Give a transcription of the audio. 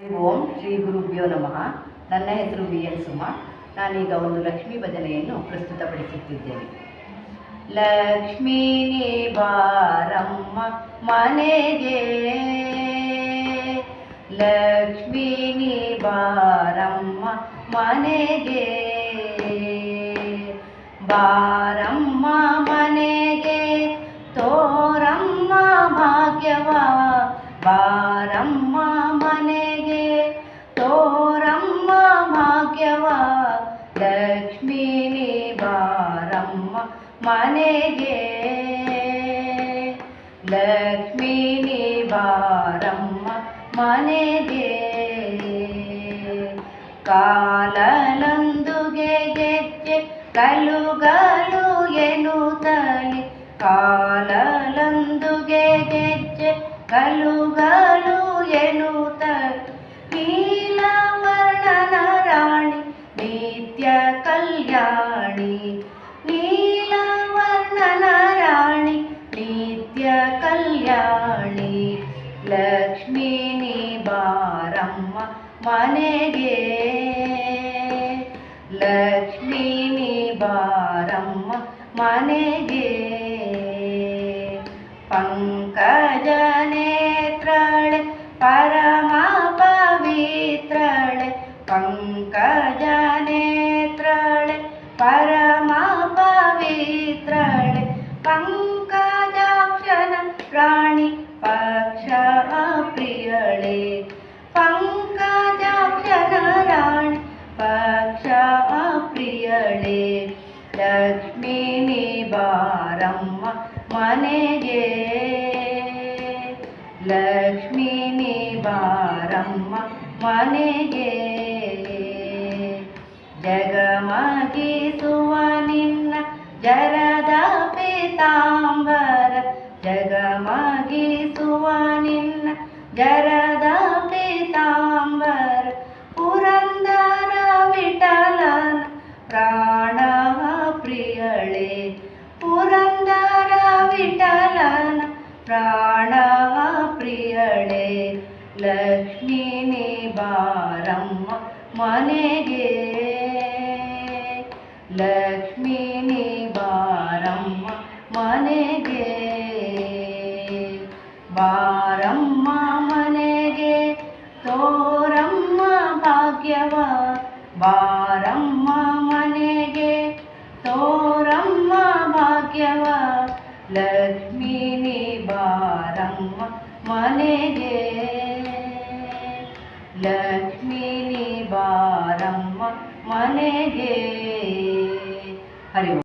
ಓಂ ಶ್ರೀ ಗುರುಭ್ಯೋ ನಮಃ. ನನ್ನ ಹೆಸರು ವಿ ಎನ್ ಸುಮ. ನಾನೀಗ ಒಂದು ಲಕ್ಷ್ಮೀ ಭಜನೆಯನ್ನು ಪ್ರಸ್ತುತಪಡಿಸುತ್ತಿದ್ದೇನೆ. ಲಕ್ಷ್ಮೀ ನೀ ಬಾರಮ್ಮ ಮನೆಗೆ. ಲಕ್ಷ್ಮೀ ನೀ ಬಾರಮ್ಮ ಮನೆಗೆ. ಬಾರಮ್ಮ ಮನೆಗೆ ತೋರಮ್ಮ ಭಾಗ್ಯವ. ಬಾರಮ್ಮ ಮನೆಗೆ. ಲಕ್ಷ್ಮೀ ನೀ ಬಾರಮ್ಮ ಮನೆಗೆ. ಕಾಲಲೊಂದುಗೆ ಗೆಜ್ಜೆ ಕಲುಗಲು ಎನ್ನುತ್ತಲಿ. ಕಾಲಲೊಂದುಗೆ ಗೆಜ್ಜೆ ಕಲುಗಲು ಎನ್ನುತ್ತಲಿ. ಲಕ್ಷ್ಮೀ ನೀ ಬಾರಮ್ಮ ಮನೆಗೆ ಲಕ್ಷ್ಮೀ ನೀ ಬಾರಮ್ಮ ಮನೆಗೆ ಪಂಕಜನೇತ್ರಳೆ ಪರಮ ಪವಿತ್ರಳೆ ಪಂಕಜನೇತ್ರಳೆ प्रियळे। पङ्कजक्षनराणि पक्ष प्रियळे लक्ष्मीनि बारम मनेगे लक्ष्मीनि बारम मनेगे जगमगीसुवनिं जरद पिताम्बर। जगमगीसुवनिं ಜರದ ಪೀತಾಂಬರ, ಪುರಂದರ ವಿಠಲನ ಪ್ರಾಣ ಪ್ರಿಯಳೆ. ಪುರಂದರ ವಿಠಲನ ಪ್ರಾಣ ಪ್ರಿಯಳೆ. ಲಕ್ಷ್ಮೀ, ನೀ ಬಾರಮ್ಮ ಮನೆಗೆ. ಲಕ್ಷ್ಮೀ ಬಾರಮ್ಮ ಮನೆಗೆ ತೋರಮ್ಮ ಭಾಗ್ಯವ ಲಕ್ಷ್ಮೀನಿ ಬಾರಮ್ಮ ಮನೆಗೆ ಲಕ್ಷ್ಮೀನಿ ಬಾರಮ್ಮ ಮನೆಗೆ ಹರಿ.